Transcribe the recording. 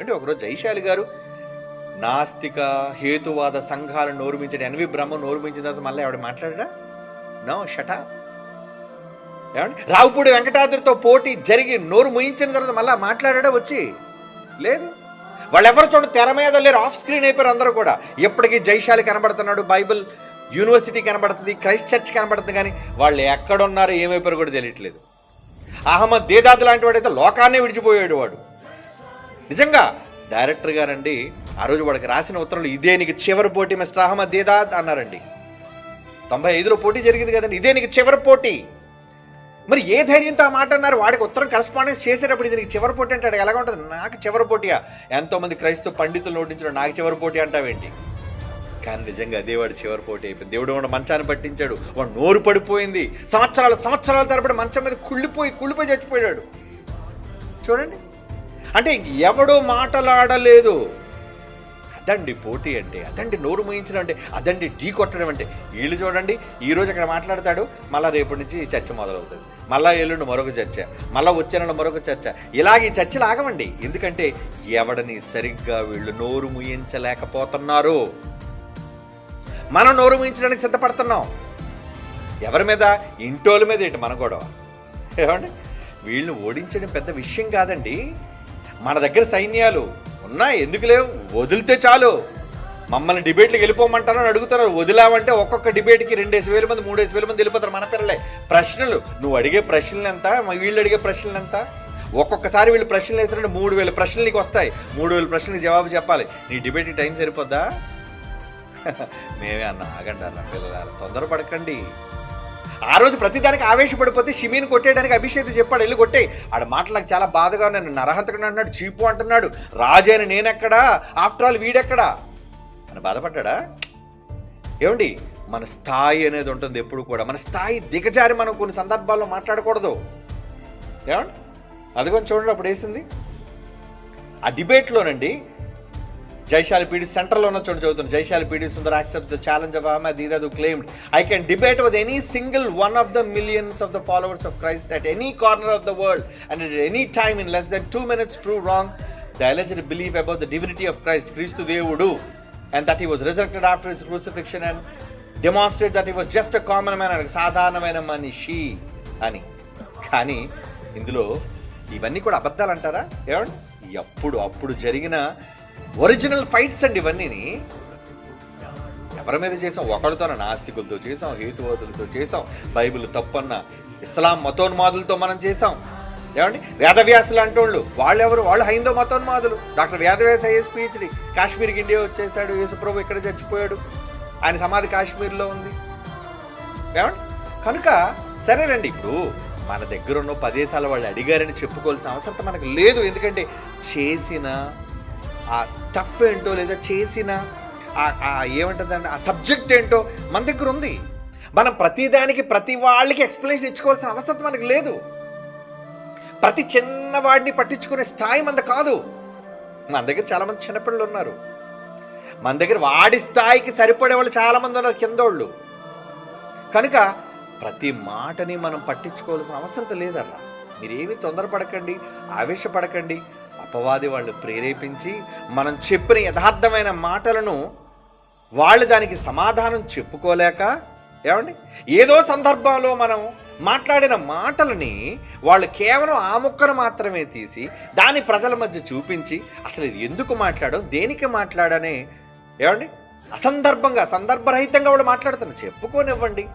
అంటే ఒకరోజు జైశాలి గారు నాస్తిక హేతువాద సంఘాలను నోరుమించిన ఎన్వి బ్రహ్మ నోరుమించిన తర్వాత మళ్ళీ ఆవిడ మాట్లాడా నో షటా ఏమండి? రావుపూడి వెంకటాద్రితో పోటీ జరిగి నోరు ముయించిన తర్వాత మళ్ళీ మాట్లాడా వచ్చి? లేదు. వాళ్ళెవరు చూడ తెర మీద లేరు ఆఫ్ స్క్రీన్ అయిపోయారు అందరూ కూడా. ఎప్పటికీ జైశాలి కనబడుతున్నాడు బైబిల్ యూనివర్సిటీ కనబడుతుంది క్రైస్ట్ చర్చ్ కనబడుతుంది కానీ వాళ్ళు ఎక్కడున్నారో ఏమైపోయారు కూడా తెలియట్లేదు. అహ్మద్ దేదాద్ లాంటి వాడైతే లోకాన్నే విడిచిపోయాడు వాడు. నిజంగా డైరెక్టర్ గారండి ఆ రోజు వాడికి రాసిన ఉత్తరంలో ఇదే నీకు చివరి పోటీ మిస్టర్ అహ్మద్ దేదాద్ అన్నారండి. తొంభై ఐదులో పోటీ జరిగింది కదండి ఇదే నీకు చివరి పోటీ. మరి ఏ ధైర్యంతో ఆ మాట అన్నారు? వాడికి ఉత్తరం కరస్పాండెన్స్ చేసేటప్పుడు ఇది నీకు చివరి పోటీ అంటాడు ఎలాగ ఉంటుంది? నాకు చివరి పోటీయా? ఎంతోమంది క్రైస్తవ పండితులు నోటించడం నాకు చివరి పోటీ అంటావేంటి? కానీ నిజంగా అదే వాడు చివరి పోటీ అయిపోయింది. దేవుడు వాడు మంచాన్ని పట్టించాడు వాడు నోరు పడిపోయింది. సంవత్సరాలు సంవత్సరాల తరబడి మంచం మీద కుళ్ళిపోయి కుళ్ళిపోయి చచ్చిపోయాడు. చూడండి. అంటే ఎవడో మాటలాడలేదు. అదండి పోటీ అంటే అదండి నోరు మూయించడం అంటే అదండి ఢీ కొట్టడం అంటే. వీళ్ళు చూడండి ఈ రోజు అక్కడ మాట్లాడతాడు మళ్ళీ రేపటి నుంచి చర్చ మొదలవుతుంది. మళ్ళీ ఎల్లుండి మరొక చర్చ మళ్ళీ వచ్చే మరొక చర్చ. ఇలాగ ఈ చర్చలు ఆగమండి ఎందుకంటే ఎవడని సరిగ్గా వీళ్ళు నోరు ముయించలేకపోతున్నారు. మనం నోరు ముయించడానికి సిద్ధపడుతున్నాం. ఎవరి మీద? ఇంటోళ్ళ మీద ఏంటి మన గొడవ? ఏమండి? వీళ్ళని ఓడించడం పెద్ద విషయం కాదండి. మన దగ్గర సైన్యాలు ఉన్నాయి ఎందుకు లేవు? వదిలితే చాలు. మమ్మల్ని డిబేట్లకు వెళ్ళిపోమంటారు అని అడుగుతున్నారు. వదిలామంటే ఒక్కొక్క డిబేట్కి రెండేసి వేల మంది మూడేసి వేల మంది వెళ్ళిపోతారు మన పిల్లలే. ప్రశ్నలు నువ్వు అడిగే ప్రశ్నలు ఎంత? వీళ్ళు అడిగే ప్రశ్నలు ఎంత? ఒక్కొక్కసారి వీళ్ళు ప్రశ్నలు వేస్తారంటే మూడు వేల ప్రశ్నలు నీకు వస్తాయి. మూడు వేల ప్రశ్నలకు జవాబు చెప్పాలి. నీ డిబేట్కి టైం సరిపోద్దా? మేమే అన్న ఆగండి అన్న పిల్లలు తొందరపడకండి. ఆ రోజు ప్రతిదానికి ఆవేశపడిపోతే షిమీని కొట్టేయడానికి అభిషేక్ చెప్పాడు వెళ్ళి కొట్టే ఆడ మాటలకు చాలా బాధగా నన్ను నరహంతకుడు అంటున్నాడు చీపు అంటున్నాడు. రాజైన నేనెక్కడా? ఆఫ్టర్ ఆల్ వీడెక్కడా? అని బాధపడ్డా? ఏమండి మన స్థాయి అనేది ఉంటుంది ఎప్పుడు కూడా. మన స్థాయి దిగజారి మనం కొన్ని సందర్భాల్లో మాట్లాడకూడదు. ఏమండి? అది కొంచెం చూడండి అప్పుడు వేసింది. ఆ డిబేట్లోనండి జైశాలి పీడి సెంటర్లో ఉన్న చోటు చదువుతుంది జైశాలి PD Sundar accept the challenge of Ahmed Deedat claimed I can debate with any single one of the millions of the followers of Christ at any corner of the world and at any time in less than two minutes prove wrong the alleged belief about the divinity of Christ క్రీస్తు దేవుడు and that he was rejected after his crucifixion and demonstrate that he was just a common man సాధారణమైన మనిషి అని. కానీ ఇందులో ఇవన్నీ కూడా అబద్ధాలు అంటారా? ఏమండి? ఎప్పుడు అప్పుడు జరిగిన ఒరిజినల్ ఫైట్స్ అండి ఇవన్నీని. ఎవరి మీద చేసాం? ఒకరితో నాస్తికులతో చేసాం హేతువాదులతో చేసాం బైబిల్ తప్పన్న ఇస్లాం మతోన్మాదులతో మనం చేసాం. ఏమండి? వేదవ్యాసులు అంటోళ్ళు వాళ్ళు వాళ్ళెవరు? వాళ్ళు హైందో మతోన్మాదులు. డాక్టర్ వేదవ్యాస ఐఎస్ స్పీచ్ని కాశ్మీర్కి ఇండియా వచ్చేసాడు యేసుప్రభు ఇక్కడ చచ్చిపోయాడు. ఆయన సమాధి కాశ్మీర్లో ఉంది. ఏమండి? కనుక సరేనండి ఇప్పుడు మన దగ్గర ఉన్న ప్రదేశాల వాళ్ళు అడిగారని చెప్పుకోవాల్సిన అవసరం మనకు లేదు. ఎందుకంటే చేసిన ఆ స్టఫ్ ఏంటో లేదా చేసిన ఆ- ఆ ఏమంటుందండి? ఆ సబ్జెక్ట్ ఏంటో మన దగ్గర ఉంది. మనం ప్రతిదానికి ప్రతి వాళ్ళకి ఎక్స్ప్లెనేషన్ ఇచ్చుకోవాల్సిన అవసరం మనకు లేదు. ప్రతి చిన్నవాడిని పట్టించుకునే స్థాయి మంద కాదు. మన దగ్గర చాలామంది చిన్నపిల్లలు ఉన్నారు. మన దగ్గర వాడి స్థాయికి సరిపడే వాళ్ళు చాలామంది ఉన్నారు కిందోళ్ళు. కనుక ప్రతి మాటని మనం పట్టించుకోవాల్సిన అవసరం లేదల్లా మీరేమి తొందరపడకండి ఆవేశపడకండి. అపవాది వాళ్ళు ప్రేరేపించి మనం చెప్పిన యథార్థమైన మాటలను వాళ్ళు దానికి సమాధానం చెప్పుకోలేక ఏమండి? ఏదో సందర్భంలో మనం మాట్లాడిన మాటలని వాళ్ళు కేవలం ఆ ముక్కను మాత్రమే తీసి దాన్ని ప్రజల మధ్య చూపించి అసలు ఇది ఎందుకు మాట్లాడో దేనికి మాట్లాడనే ఏమండి? అసందర్భంగా సందర్భరహితంగా వాళ్ళు మాట్లాడుతున్నారు. చెప్పుకోనివ్వండి.